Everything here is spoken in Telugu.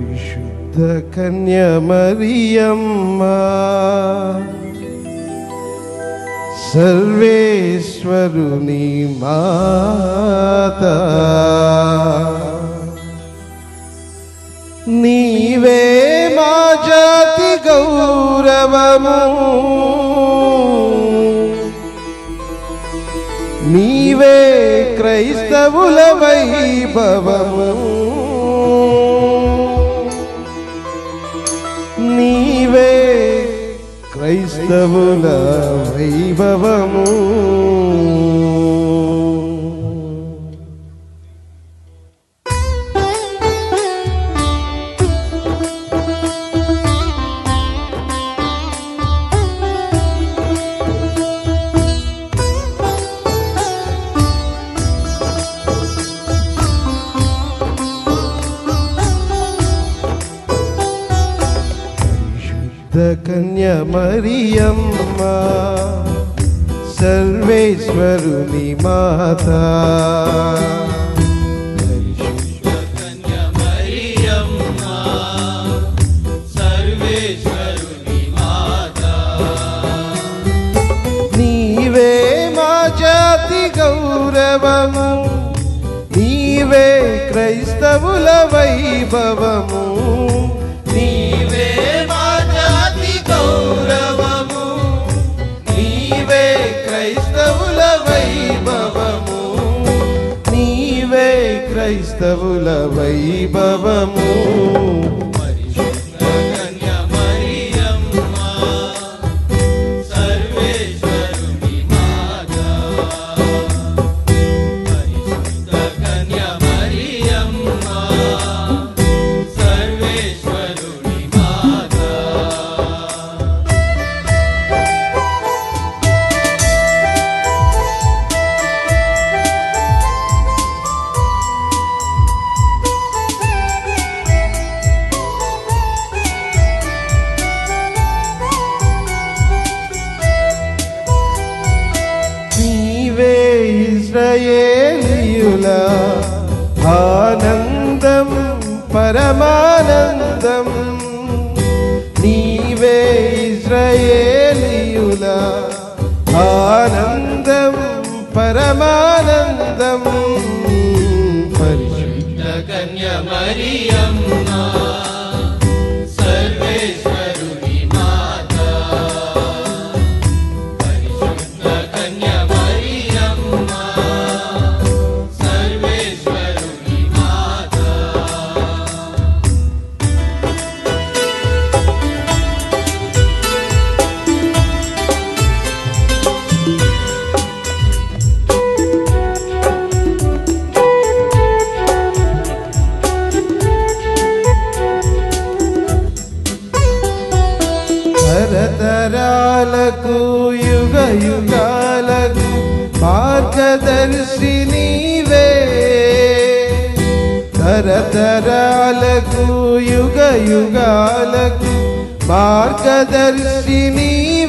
పరిశుద్ధ కన్యమరియమ్మ సర్వేశ్వరుని మాత. నీవే మా జాతి గౌరవము. నీవే క్రైస్తవుల వైభవము. క్రైస్తవుల వైభవము. పరిశుద్ధ కన్య మరియమ్మ సర్వేశ్వరుని మాత నీవే మా జాతి గౌరవము నీవే క్రైస్తవుల వైభవము క్రైస్తవుల వైభవము. ఇస్రయేలియుల ఆనందం పరమానందం. నీవే ఇస్రయేలియుల ఆనందం పరమానందం. పరిశుద్ధ కన్య మరియమ్మ తరాలకు యుగ యుగాలకు మార్గదర్శి నీవే. తరతరాలకు యుగ యుగాలకు మార్గదర్శి నీవే